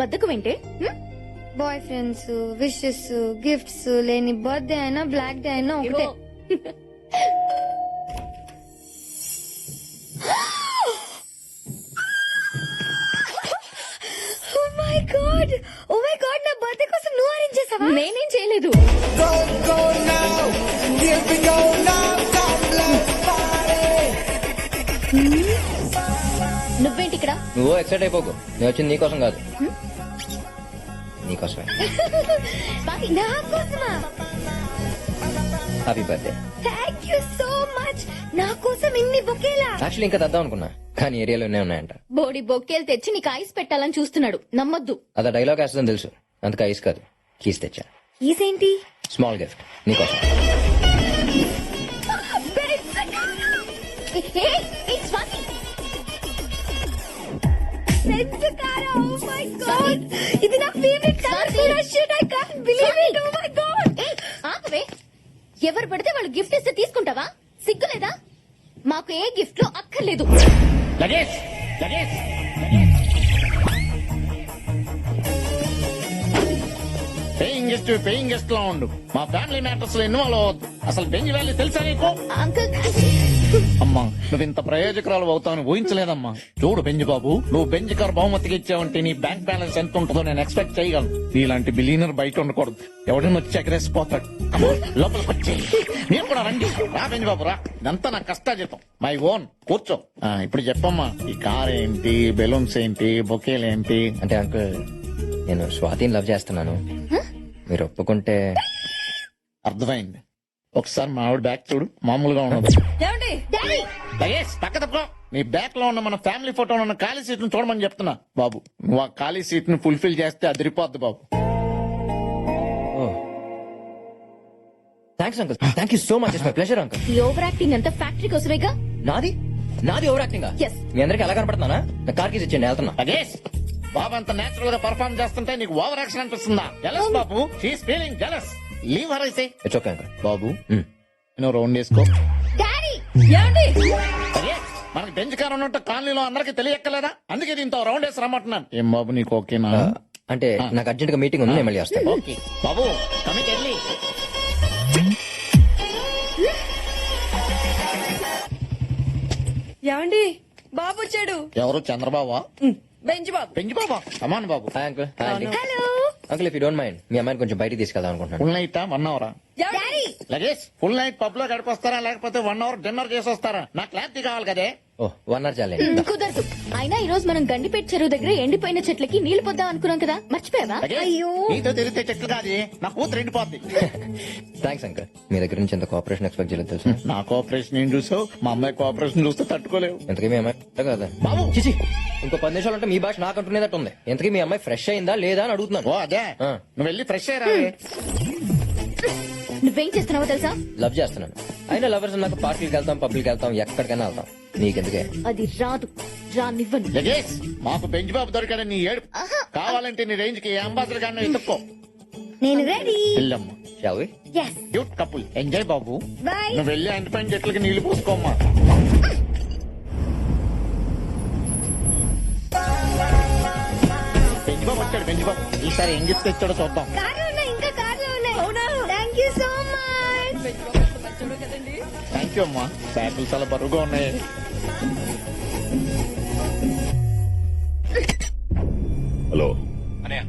బద్దకు వింటే boy friends wishes gifts లేని birthday అయినా బ్లాక్ డే అయినా ఒకటే. Oh my god oh my god నా బర్త్డే కోసం నువ్వు అరేంజ్ చేసావా? నేనేం చేయలేదు. నువ్వేంటి ఇక్కడ? నువ్వు ఎక్సైట్ అయిపోకు. నేను వచ్చింది నీకోసం కాదు. నీకోసమే నా కోసమా happy birthday thank you so much నా కోసం ఇన్ని బొకేలా యాక్చువల్లీ ఇంకా తెద్దాం అనుకున్నా కానీ ఏరియాలోనే ఉన్నాయంట。బోడి బొక్కేలు తెచ్చి నీకు ఐస్ పెట్టాలని చూస్తున్నాడు. నమ్మొద్దు. అదా డైలాగ్ వేస్తుందని తెలుసు. అందుకే ఐస్ కాదు. కీస్ తెచ్చా. ఈసేంటి? Small gift. నీకోసం. ఏ, ఏ, ఏ, స్వాతి ఇది నా ఫేవరెట్ కలర్ కూడా shit I can't believe it oh my god ఆపవే. ఎవరు పడితే వాళ్ళు గిఫ్ట్ ఇస్తే తీసుకుంటావా? సిగ్గులేదా? మాకు ఏ గిఫ్ట్లో అక్కర్లేదు. Luggage luggage guest paying guest లా ఉండు మా ఫ్యామిలీ మ్యాటర్స్లో ఇన్వాల్వ్ అవ్వద్దు అసలు బెంజ్ వ్యాలీ తెలుసా నీకు? అంకుల్ అమ్మా నువ్వు ఇంత ప్రయోజకురాలు అవుతావని ఊహించలేదమ్మా. చూడు బెంజ్ బాబు నువ్వు బెంజ్ కార్ బహుమతికి ఇచ్చావంటే నీ బ్యాంక్ బ్యాలెన్స్ ఎంత ఉంటుందో నేను ఎక్స్పెక్ట్ చేయగలను. నీలాంటి బిలీనర్ బయట ఉండకూడదు. ఎవడైనా వచ్చి ఎగరేసిపోతాడు. లోపలికి వచ్చి. మీరు కూడా రండి. రా బెంజ్ బాబు రా. ఇదంతా నా కష్టాజీతం మై ఓన్ కూర్చో. ఆ, ఇప్పుడు చెప్పమ్మా. ఈ కార్ ఏంటి బెలూన్స్ ఏంటి బొకేలు ఏంటి? అంటే అంకుల్ నేను స్వాతిని లవ్ చేస్తున్నాను. మీరు ఒప్పుకుంటే అర్థమైంది. ఒకసారి మా ఆవిడ బ్యాక్ చూడు మామూలుగా ఉన్నది. డాడీ! పక్క తప్పుకో. నీ బ్యాక్లో ఉన్న మన ఫ్యామిలీ ఫోటోలో ఉన్న ఖాళీ సీట్ను చూడమని చెప్తున్నా బాబు. నువ్వు ఆ ఖాళీ సీట్ను ఫుల్ఫిల్ చేస్తే అదిరిపోద్ది బాబు. Thanks uncle thank you so much it's my pleasure uncle ఈ ఓవర్ యాక్టింగ్ అంతా ఫ్యాక్టరీ కోసమేగా? నాది? నాది ఓవర్ యాక్టింగ్ Yes. మీ అందరికి ఎలా కనపడుతున్నానా? నా కార్ కీస్ ఇచ్చేయండి వెళ్తున్నా. లగేష్ బాబు అంత నేచురల్గా పర్ఫార్మ్ చేస్తుంటే నీకు ఓవర్ యాక్షన్ అనిపిస్తుందా? జలస్ బాబు. She's feeling jealous leave her అయితే ఇట్స్ ఓకే అంకుల్ బాబు నువ్వు రౌండ్ వేసుకో. డాడీ మనకి బెంచ్ కార్ ఉన్నట్టు కాలనీలో అందరికి తెలియక్కలేదా అందుకే దీంతో రౌండ్ వేసి రమ్మంటున్నాను. ఏం బాబు నీకు ఓకేనా? అంటే నాకు అర్జెంట్గా మీటింగ్ ఉంది నేను మళ్ళీ వస్తాను. ఓకే. బాబు కమిట్ వెళ్ళి ఏమండి? బాబు వచ్చాడు. ఎవరు? చంద్రబాబు? బెంచ్ బాబు. పెంచి బాబా? కమాన్ బాబు. హాయ్ అంకుల్ హాయ్ అండి uncle if you don't mind మీ అమ్మాయిని కొంచెం బయటికి తీసుకెళ్దాం అనుకుంటున్నాను. నైట్ వన్ అవరా డాడీ లగేజ్ ఫుల్ నైట్ పబ్లో గడిపొస్తారా? లేకపోతే వన్ అవర్ డిన్నర్ చేసి వస్తారా నాకు క్లారిటీ కావాలి కదే. ఓ వన్ అవర్ చాలే. కుదరదు. అయినా ఈ రోజు మనం గండిపేట చెరువు దగ్గర ఎండిపోయిన చెట్లకి నీళ్ళు పొద్దాం అనుకున్నాం కదా. మర్చిపోయావా? లగేజ్, నీతో తెలిస్తే చెట్లు కాదు. నా కూతురు ఎండిపోద్ది. థ్యాంక్స్ అంకుల్ మీ దగ్గర నుంచి ఎంత కోఆపరేషన్ ఎక్స్పెక్ట్ చేయలేదు తెలుసు? నా కోఆపరేషన్ ఏం చూసావు? మా అమ్మాయి కోఆపరేషన్ చూస్తే తట్టుకోలేవు. ఎంతకీ మీ అమ్మాయి? ఫ్రెష్ కదా. బాబు. చిచి ఇంకో పది నిమిషాలు అంటే మీ భాష నాకు అంటున్నదట్టు ఉంది. ఎంతకీ మీ అమ్మాయి ఫ్రెష్ అయిందా లేదా అని ఓ అడుగుతున్నాను అదే. ఆ. నువ్వు వెళ్ళి ఫ్రెష్ అయ్యరా నువ్వేం చేస్తున్నావో తెలుసా? లవ్ చేస్తున్నాను. అయినా లవర్స్ నాకు పార్టీకి వెళ్తాం పబ్లిక్ వెళ్తాం ఎక్కడికైనా వెళ్తాం. నీకెందుకే? అది రాదు. రానివ్వను. లగేజ్ మాకు బెంచ్ బాబు దొరికాడని నీ ఏడు. కావాలంటే నీ రేంజ్కి అంబాసిడర్ గారిని ఎత్తుక్కో నేను రెడీ వెళ్ళమ్మా shall we yes cute couple enjoy బాబు. నువ్వు వెళ్ళి అంటిపైన చెట్లకి నీళ్ళు పోసుకోమ్మా. బెంచ్ బాబు వచ్చాడు బెంచ్ బాబు. ఈసారి ఏం గిఫ్ట్ తెచ్చాడో చూద్దాం. అమ్మా. బ్యాగులు చాలా బరువుగా ఉన్నాయి. హలో. అనయ్య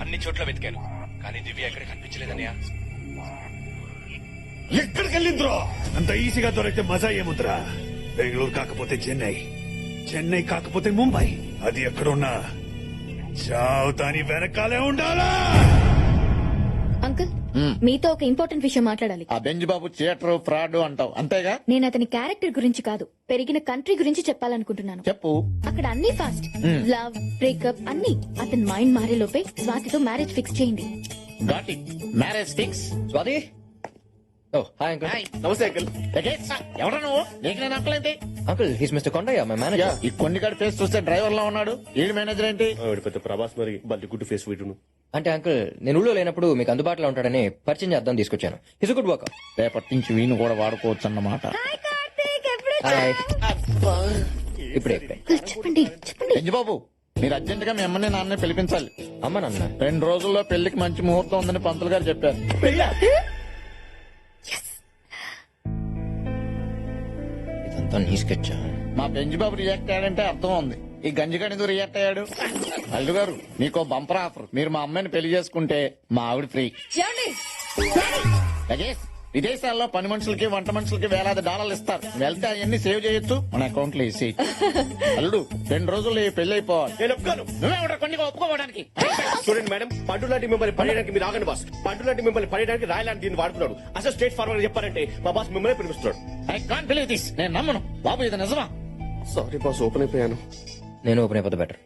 అన్ని చోట్ల వెతికాను. కానీ దివ్య ఎక్కడ కనిపించలేదన్నయ్య. ఎక్కడికి వెళ్ళిందిరో అంత ఈజీగా దొరికితే మజా ఏముందిరా? బెంగళూరు కాకపోతే చెన్నై. చెన్నై కాకపోతే ముంబై. అది ఎక్కడున్నా చావు దాని వెనకాలే ఉండాలా? మీతో ఒక ఇంపార్టెంట్ విషయం మాట్లాడాలి. ఆ బెంచ్ బాబు థియేటర్ ఫ్రాడ్ అంటావు. అంతేగా? నేను అతని క్యారెక్టర్ గురించి కాదు పెరిగిన కంట్రీ గురించి చెప్పాలనుకుంటున్నాను. చెప్పు. అక్కడ అన్ని ఫాస్ట్. లవ్ బ్రేకప్ అన్ని అతని మైండ్ మారే లోపే స్వాతితో మ్యారేజ్ ఫిక్స్ చేయండి. Marriage fix Swathi? Oh hi uncle. నమస్తే అంకుల్. ఎవరా నువ్వు? నీకు నేను అంకలేంటి uncle he's mister Kondaiah my manager. ఈ కొన్ని కాడి ఫేస్ చూస్తే డ్రైవర్ లా ఉన్నాడు మేనేజర్ ఏంటి? పెద్ద ప్రభాస్ మరి. బల్లి గుడ్డు ఫేస్ వీటును అంటే అంకుల్ నేను ఊళ్ళో లేనప్పుడు మీకు అందుబాటులో ఉంటాడని పరిచయం చేద్దాం తీసుకొచ్చాను. హిస్ గుడ్ వర్క్ రేపటి నుంచి వీణు కూడా వాడుకోవచ్చు అన్నమాట హాయ్ కార్తీక్ ఎప్పుడు హాయ్. ఇప్పుడే ఇప్పుడే. అంకుల్ చెప్పండి చెప్పండి. బెంజిబాబు మీరు అర్జెంట్గా మీ అమ్మని నాన్నే పిలిపించాలి. అమ్మ నాన్న. రెండు రోజుల్లో పెళ్ళికి మంచి ముహూర్తం ఉందని పంతులు గారు చెప్పారు. ఇదంతా నీ స్కెచ్ మా బెంజిబాబు రియాక్ట్ అయ్యాడంటే అర్థం ఉంది. ఈ గంజిగాడి ఎందుకు రియాక్ట్ అయ్యాడు? అల్లు గారు మీకు బంపర్ ఆఫర్. మీరు మా అమ్మాయిని పెళ్ళి చేసుకుంటే మా ఆవిడ ఫ్రీ. లగేష్ విదేశాల్లో పని మనుషులకి వంట మనుషులకి వేలాది డాలర్లు ఇస్తారు. వెళ్తే అవన్నీ సేవ్ చేయొచ్చు. మన అకౌంట్లో వేసి అల్లుడు రెండు రోజుల్లో ఈ పెళ్ళి అయిపోవాలి. నేను ఒప్పుకోను. నువ్వే కొన్ని ఒప్పుకోవడానికి? చూడండి మేడం పండు లాంటి మిమ్మల్ని పడేయడానికి మీరు ఆగండి బాస్. పండు లాంటి మిమ్మల్ని పడేయడానికి రాయ్ లాంటి దీన్ని వాడుకున్నాడు. అసలు స్ట్రేట్ ఫార్వర్డ్ చెప్పారంటే మా బాస్ మిమ్మల్ని పిలిపిస్తున్నాడు ఐ కాంట్ బిలీవ్ దిస్. నేను నమ్మను. బాబు ఇది నిజమా? సారీ బాస్ ఓపెన్ అయిపోయాను. నేను ఓపెన్ అయిపోతే బెటర్.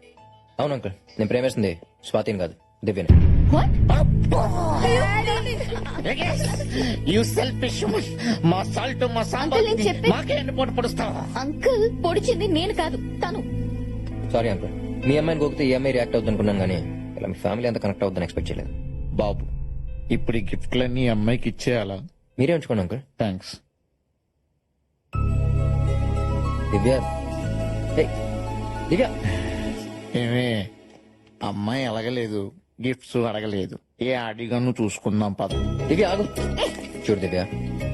అవును అంకుల్. నేను ప్రేమిస్తుంది స్వాతిని కాదు దివ్యని. యూ సెల్ఫిష్ మా సాల్ట్ మా సాంబార్ అంకుల్, నేను చెప్పేది- మాకే పడుస్తావా? అంకుల్ పొడిచింది నేను కాదు తను. సారీ అంకుల్ మీ అమ్మాయిని గోకితే ఈ అమ్మాయి రియాక్ట్ అవుతుంది అనుకున్నాను కానీ ఇలా మీ ఫ్యామిలీ అంత కనెక్ట్ అవుతుందని ఎక్స్పెక్ట్ చేయలేదు. బాబు ఇప్పుడు ఈ గిఫ్ట్లన్నీ అమ్మాయికి ఇచ్చేయాలా? మీరే ఉంచుకోండి అంకుల్ థ్యాంక్స్ దివ్య. ఏయ్, దివ్య. ఏమే అమ్మాయి అడగలేదు గిఫ్ట్స్ అడగలేదు. ఏ అడిగను చూసుకుందాం పద. దివ్య ఆగు. చూడు దివ్య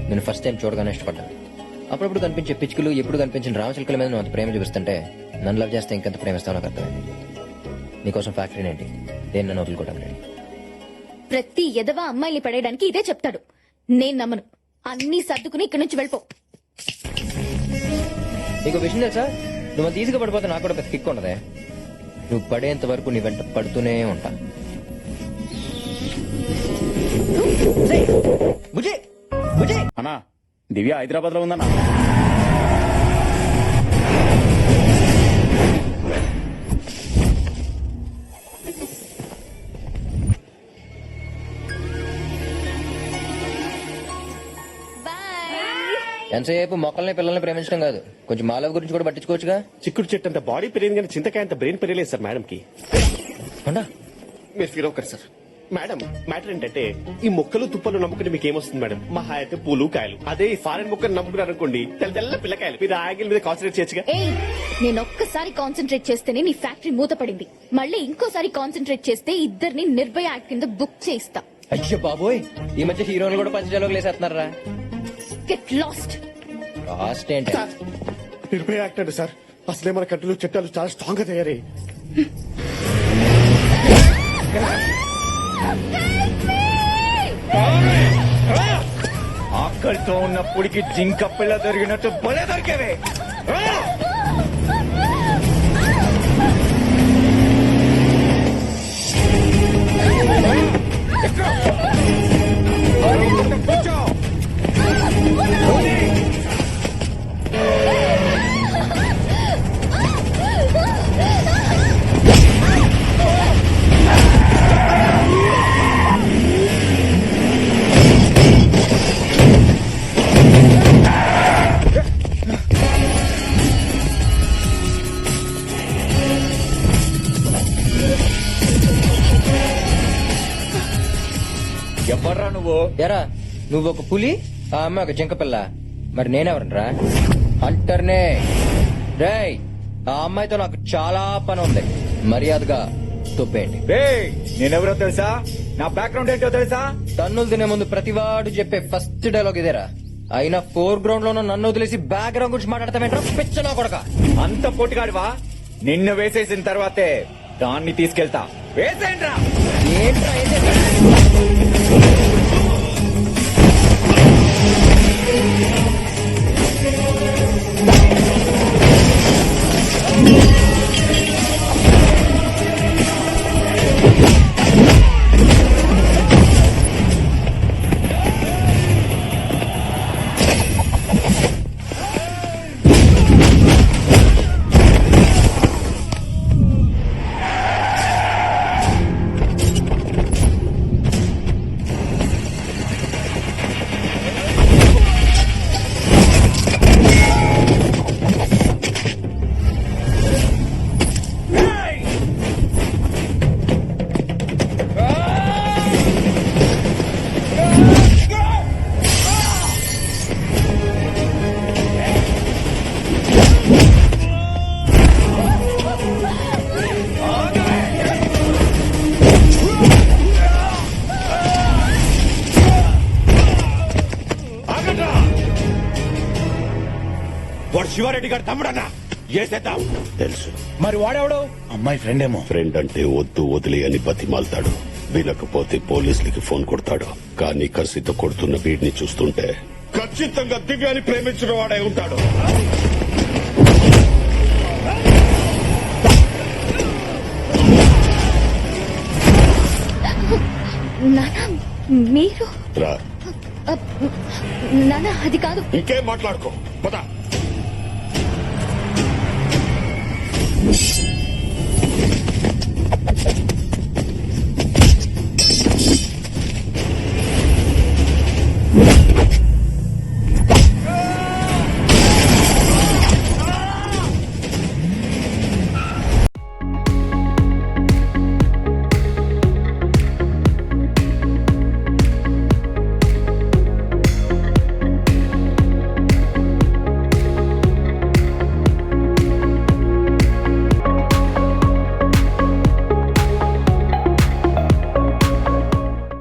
నేను ఫస్ట్ టైం చూడగానే ఇష్టపడ్డాను అప్పుడప్పుడు కనిపించే పిచ్చుకలు ఎప్పుడు కనిపించిన రామచిలుకల మీద నువ్వు అంత ప్రేమ చూపిస్తుంటే నన్ను లవ్ చేస్తే ఇంకెంత ప్రేమిస్తావు నాకు అర్థమైంది. నీకోసం ఫ్యాక్టరీ ఏంటి? దేన్ని నన్ను వదులుకోవడం లేదు ప్రతి ఎదవ అమ్మాయిని పడేయడానికి ఇదే చెప్తాడు. నేను నమ్మను. అన్ని సర్దుకుని ఇక్కడి నుంచి వెళ్ళిపో. నీకు విషయం తెలుసా? నువ్వు అంత ఈజీగా పడిపోతే నాకు కూడా పెద్ద కిక్ ఉండదే. నువ్వు పడేంత వరకు నీ వెంట పడుతూనే ఉంటా. అన్నా దివ్య హైదరాబాద్లో ఉందన్నా ఎంతసేపు మొక్కల్ని పిల్లల్ని ప్రేమించడం కాదు. కొంచెం మాలవ గురించి కూడా పట్టించుకోవచ్చుగా? చిక్కుడు చెట్టు అంత బాడీ పెరిగింది కానీ చింతకాయ అంత బ్రెయిన్ పెరగలేదు సార్ మేడం కి. మీరు ఫీల్ అవ్వకరు సార్ మేడం మ్యాటర్ ఏంటంటే ఈ మొక్కలు తుప్పలు నమ్ముకుంటే మీకు ఏమొస్తుంది మేడం? మహా అయితే పూలు కాయలు. అదే ఈ ఫారెన్ మొక్కలు నమ్ముకున్నారు అనుకోండి తెల్ల తెల్ల పిల్లకాయలు. మీరు ఆగిల్ మీద కాన్సన్ట్రేట్ చేయొచ్చుగా? ఏయ్ నేను ఒక్కసారి కాన్సన్ట్రేట్ చేస్తేనే నీ ఫ్యాక్టరీ మూతపడింది. మళ్ళీ ఇంకోసారి కాన్సన్ట్రేట్ చేస్తే ఇద్దరిని నిర్భయ యాక్ట్ కింద బుక్ చేయిస్తా. అయ్యో బాబోయ్ ఈ మధ్య హీరోలు కూడా పంచజాలోకి లేసేస్తున్నారా? గెట్ లాస్ట్ లాస్ట్ ఏంటి? నిర్భయ యాక్ట్ అండి సార్. అసలే మన కంట్రీలో చట్టాలు చాలా స్ట్రాంగ్గా తయారయ్యాయి. ఆకలితో ఉన్నప్పటికి జింక పిల్ల దొరికినట్టు భలే దొరికేవే. ఎరా నువ్వు ఒక పులి ఆ అమ్మాయి ఒక జింక పిల్ల. మరి నేనెవరనరా? అంటర్నే రేయ్ ఆ అమ్మాయితో నాకు చాలా పని ఉంది. మర్యాదగా తొప్పేయండి. నేనెవరో తెలుసా? నా బ్యాక్గ్రౌండ్ ఏంటో తెలుసా? తన్నులు తినే ముందు ప్రతివాడు చెప్పే ఫస్ట్ డైలాగ్ ఇదేరా. అయినా ఫోర్ గ్రౌండ్లో నన్ను వదిలేసి బ్యాక్గ్రౌండ్ గురించి మాట్లాడతామేంట్రా పిచ్చనా కొడక. అంత పొట్టిగాడివా నిన్ను వేసేసిన తర్వాతే దాన్ని తీసుకెళ్తా. వేసేయండ్రా! ఏంట్రా ఏం చేసేద్దాం. తెలుసు. మరి వాడెవడు? అమ్మాయి ఫ్రెండ్ ఏమో ఫ్రెండ్ అంటే వద్దు వదిలే అని బతిమాలతాడు. వినకపోతే పోలీసులకి ఫోన్ కొడతాడు. కానీ కసితో కొడుతున్న వీడిని చూస్తుంటే ఖచ్చితంగా దివ్యాన్ని ప్రేమించిన వాడే ఉంటాడు. నానా మీరు? రా. నానా అది కాదు. ఇంకేం మాట్లాడుకో. పద. Thank you.